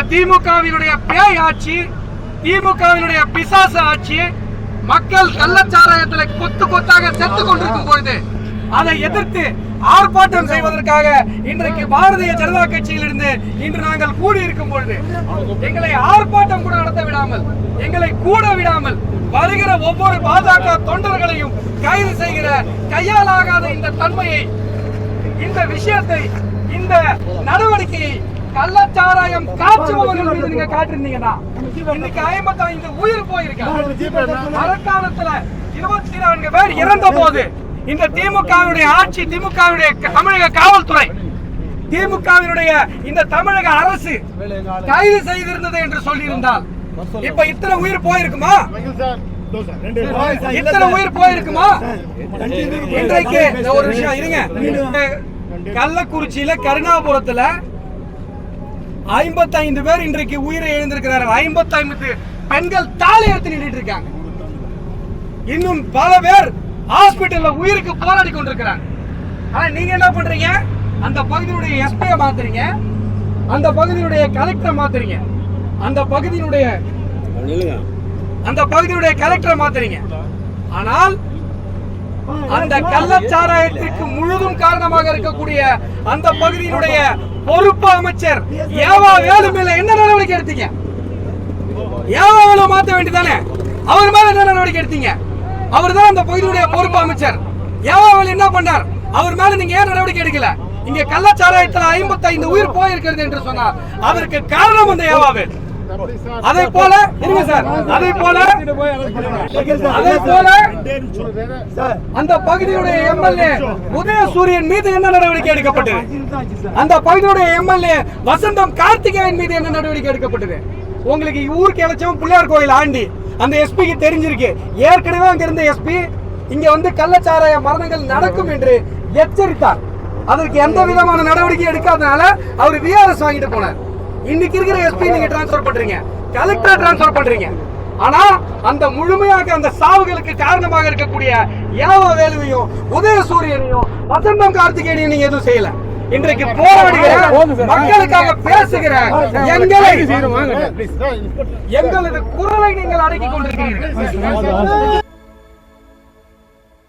இந்த திமுகவினுடைய பேய் ஆட்சி திமுகவினுடைய பிசாசு ஆட்சி மக்கள் கள்ளச்சாராயத்துல கொத்து கொத்தாக செத்து கொண்டிருக்கும் பொழுது அதை எதிர்த்து ஆர்ப்பாட்டம் செய்வதற்காக இன்றைக்கு பாரதிய ஜனதா கட்சியிலிருந்து இன்று நாங்கள் கூடி இருக்கும் பொழுது எங்களை ஆர்ப்பாட்டம் கூட நடத்த விடாமல் எங்களை கூட விடாமல் வருகிற ஒவ்வொரு பாஜக தொண்டர்களையும் கைது செய்கிற கையாலாகாத இந்த தன்மையை இந்த விஷயத்தை இந்த நடவடிக்கையை கள்ளச்சாராயம் காய்ச்சுபவர்கள் மீது நீங்க காட்டிருந்தீங்கன்னா இன்னைக்கு ஐம்பத்தி ஐந்து உயிர் போயிருக்கேன் மரக்காலத்துல இருபத்தி நான்கு பேர் இறந்த போது இந்த திமுகவினுடைய ஆட்சி திமுகவினுடைய தமிழக காவல்துறை திமுகவினுடைய இந்த தமிழக அரசு கைது செய்திருந்தது என்று சொல்லியிருந்தால் இப்ப இத்தனை உயிர் போயிருக்குமா? இத்தனை உயிர் போயிருக்குமா? இன்றைக்கு ஒரு விஷயம் இருங்க. கள்ளக்குறிச்சியில கருணாபுரத்துல ஐம்பத்தைந்து பேர் இன்றைக்கு உயிரை எழுந்திருக்கிறார்கள். ஐம்பத்தைந்து பெண்கள் தாலி எடுத்து நின்றுட்டு இருக்காங்க. இன்னும் பல பேர் ஹாஸ்பிட்டல்ல உயிருக்கு போராடி கொண்டிருக்கிறாங்க. ஆனா நீங்க என்ன பண்றீங்க? அந்த பகுதியினுடைய எஸ்பியை மாத்துறீங்க. அந்த பகுதியினுடைய கலெக்டரை மாத்துறீங்க. அந்த பகுதியினுடைய அந்த பகுதியுடைய கலெக்டரை மாத்துறீங்க. ஆனால் அந்த கள்ளச்சாராயத்திற்கு முழுதும் காரணமாக இருக்கக்கூடிய அந்த பகுதியினுடைய பொறுப்பு அமைச்சர். ஏவா வேலு மேல என்ன நடவடிக்கை எடுத்தீங்க? ஏவா வேலு மாத்த வேண்டியதானே அவர் மேல என்ன நடவடிக்கை எடுத்தீங்க? அவர் தான் அந்த பகுதியுடைய பொறுப்பு அமைச்சர். ஏவா வேலு என்ன பண்ணார்? அவர் மேல நீங்க ஏன் நடவடிக்கை எடுக்கல? இங்க கள்ளச்சாராயத்துல ஐம்பத்தைந்து உயிர் போயிருக்கிறது என்று சொன்னார். அதற்கு காரணம் அந்த ஏவாவேல் அதே போல இருங்க சார். அதே போல அதே போல அந்த பகுதியுடைய எம்எல்ஏ உதயசூரியன் மீது என்ன நடவடிக்கை எடுக்கப்பட்டது? அந்த பகுதியுடைய எம்எல்ஏ வசந்தம் கார்த்திகேயன் மீது என்ன நடவடிக்கை எடுக்கப்பட்டது? உங்களுக்கு ஊருக்கு இழைச்சவன் பிள்ளையார் கோயில் ஆண்டி. அந்த எஸ்பிக்கு தெரிஞ்சிருக்கு. ஏற்கனவே அங்க இருந்த எஸ்பி இங்க வந்து கள்ளச்சாராய மரணங்கள் நடக்கும் என்று எச்சரித்தார். அதற்கு எந்த விதமான நடவடிக்கை எடுக்காதனால அவர் விஆர்எஸ் வாங்கிட்டு போனார். இன்னைக்கு இருக்கிற எஸ்பி நீங்க டிரான்ஸ்ஃபர் பண்றீங்க. கலெக்டர் டிரான்ஸ்ஃபர் பண்றீங்க. ஆனா அந்த முழுமையாக அந்த சாவுகளுக்கு காரணமாக இருக்கக்கூடிய ஏவ வேலுவையும் உதயசூரியனையும் வசந்தம் கார்த்திகேயனையும் நீங்க எதுவும் செய்யல. இன்றைக்கு போராடுகிற மக்களுக்காக பேசுகிற எங்களை எங்களது குரலை நீங்கள் அடக்கிக் கொண்டிருக்கிறீர்கள்.